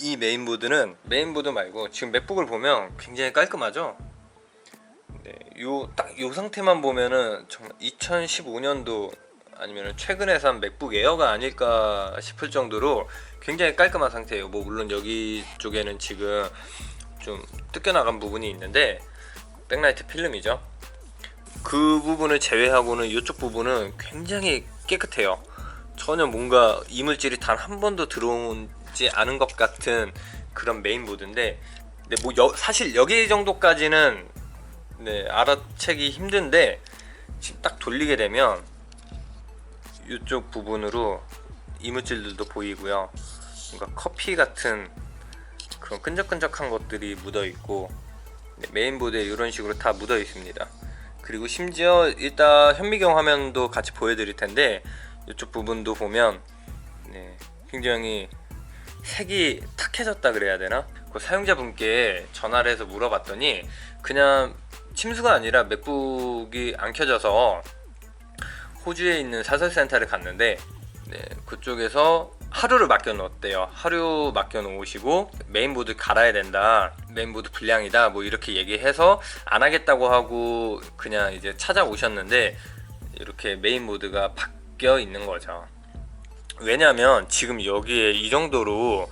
이 메인보드는 메인보드 말고 지금 맥북을 보면 굉장히 깔끔하죠. 네, 요딱 요 상태만 보면은 정말 2015년도 아니면 최근에 산 맥북 에어가 아닐까 싶을 정도로 굉장히 깔끔한 상태예요. 뭐 물론 여기 쪽에는 지금 좀 뜯겨나간 부분이 있는데 백라이트 필름이죠. 그 부분을 제외하고는 이쪽 부분은 굉장히 깨끗해요. 전혀 뭔가 이물질이 단 한 번도 들어 오지 않은 것 같은 그런 메인보드인데, 근데 뭐 여- 사실 여기 정도까지는 네, 알아채기 힘든데 지금 딱 돌리게 되면 이쪽 부분으로 이물질들도 보이고요. 뭔가 커피 같은 그런 끈적끈적한 것들이 묻어 있고 네, 메인보드에 이런 식으로 다 묻어 있습니다. 그리고 심지어 이따 현미경 화면도 같이 보여드릴 텐데 이쪽 부분도 보면 네, 굉장히 색이 탁해졌다 그래야 되나? 그 사용자분께 전화를 해서 물어봤더니 그냥 침수가 아니라 맥북이 안 켜져서 호주에 있는 사설센터를 갔는데 네, 그쪽에서 하루를 맡겨 놓았대요. 하루 맡겨 놓으시고 메인보드 갈아야 된다. 메인보드 불량이다. 뭐 이렇게 얘기해서 안 하겠다고 하고 그냥 이제 찾아오셨는데 이렇게 메인보드가 바뀌어 있는 거죠. 왜냐하면 지금 여기에 이 정도로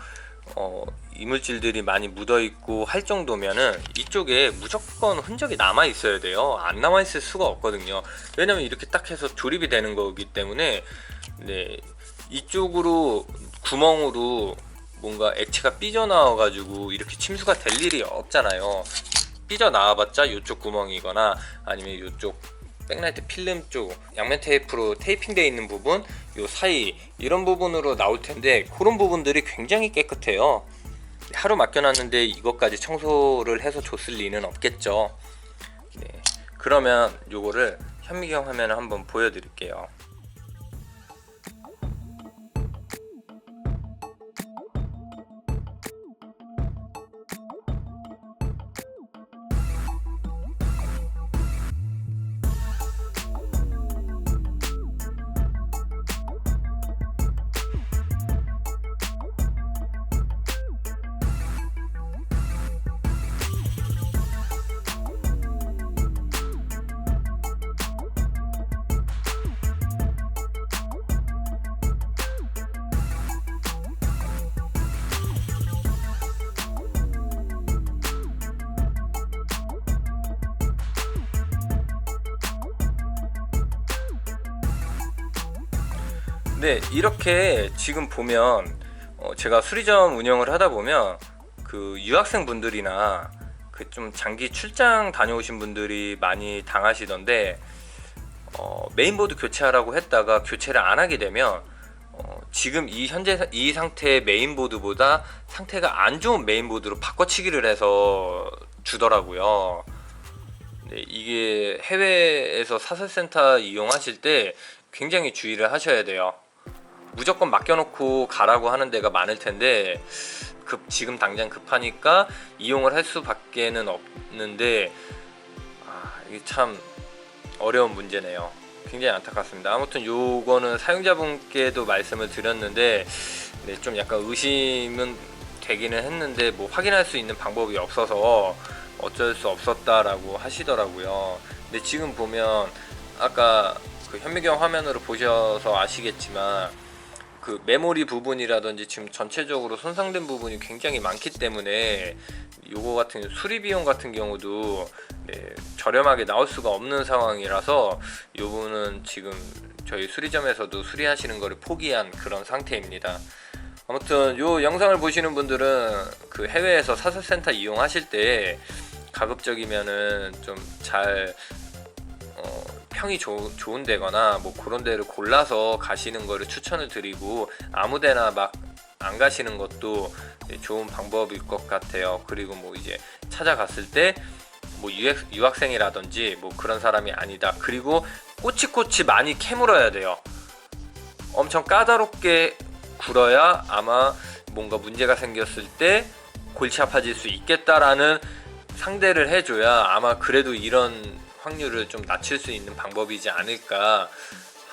어, 이물질들이 많이 묻어 있고 할 정도면은 이쪽에 무조건 흔적이 남아 있어야 돼요. 안 남아 있을 수가 없거든요. 왜냐면 이렇게 딱 해서 조립이 되는 거기 때문에 네 이쪽으로 구멍으로 뭔가 액체가 삐져 나와 가지고 이렇게 침수가 될 일이 없잖아요. 삐져 나와봤자 이쪽 구멍이거나 아니면 이쪽 백라이트 필름 쪽 양면 테이프로 테이핑되어 있는 부분 요 사이 이런 부분으로 나올 텐데 그런 부분들이 굉장히 깨끗해요. 하루 맡겨놨는데 이것까지 청소를 해서 줬을 리는 없겠죠. 네. 그러면 요거를 현미경 화면을 한번 보여드릴게요. 네, 이렇게 지금 보면 어, 제가 수리점 운영을 하다 보면 그 유학생 분들이나 그 좀 장기 출장 다녀오신 분들이 많이 당하시던데 어, 메인보드 교체하라고 했다가 교체를 안 하게 되면 어, 지금 이 현재 사- 이 상태의 메인보드보다 상태가 안 좋은 메인보드로 바꿔치기를 해서 주더라고요. 네, 이게 해외에서 사설센터 이용하실 때 굉장히 주의를 하셔야 돼요. 무조건 맡겨놓고 가라고 하는 데가 많을 텐데 급 지금 당장 급하니까 이용을 할 수밖에는 없는데 아, 이게 참 어려운 문제네요. 굉장히 안타깝습니다. 아무튼 요거는 사용자분께도 말씀을 드렸는데 네, 좀 약간 의심은 되기는 했는데 뭐 확인할 수 있는 방법이 없어서 어쩔 수 없었다라고 하시더라고요. 근데 지금 보면 아까 그 현미경 화면으로 보셔서 아시겠지만 그 메모리 부분이라든지 지금 전체적으로 손상된 부분이 굉장히 많기 때문에 요거 같은 수리 비용 같은 경우도 네, 저렴하게 나올 수가 없는 상황이라서 요거는 지금 저희 수리점에서도 수리하시는 거를 포기한 그런 상태입니다. 아무튼 요 영상을 보시는 분들은 그 해외에서 사설센터 이용하실 때 가급적이면은 좀잘 어, 평이 좋, 좋은 데거나 뭐 그런 데를 골라서 가시는 거를 추천을 드리고 아무데나 막 안 가시는 것도 네, 좋은 방법일 것 같아요. 그리고 뭐 이제 찾아갔을 때 뭐 유학생이라든지 뭐 그런 사람이 아니다. 그리고 꼬치꼬치 많이 캐물어야 돼요. 엄청 까다롭게 굴어야 아마 뭔가 문제가 생겼을 때 골치 아파질 수 있겠다라는 상대를 해줘야 아마 그래도 이런 확률을 좀 낮출 수 있는 방법이지 않을까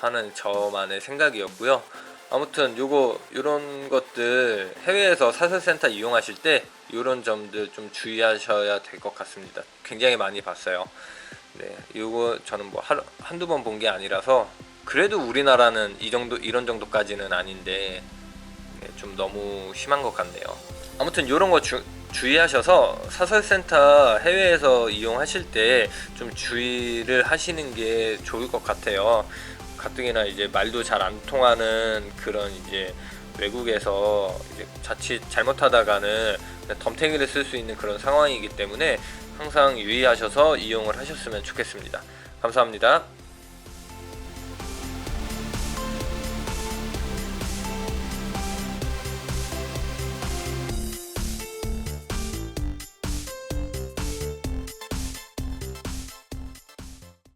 하는 저만의 생각이었고요. 아무튼 요거 요런 것들 해외에서 사설센터 이용하실 때 요런 점들 좀 주의하셔야 될 것 같습니다. 굉장히 많이 봤어요. 네, 요거 저는 뭐 하루, 한두 번 본 게 아니라서 그래도 우리나라는 이 정도 이런 정도까지는 아닌데 네, 좀 너무 심한 것 같네요. 아무튼 이런 거 주, 주의하셔서 사설센터 해외에서 이용하실 때 좀 주의를 하시는 게 좋을 것 같아요. 가뜩이나 이제 말도 잘 안 통하는 그런 이제 외국에서 이제 자칫 잘못하다가는 덤탱이를 쓸 수 있는 그런 상황이기 때문에 항상 유의하셔서 이용을 하셨으면 좋겠습니다. 감사합니다.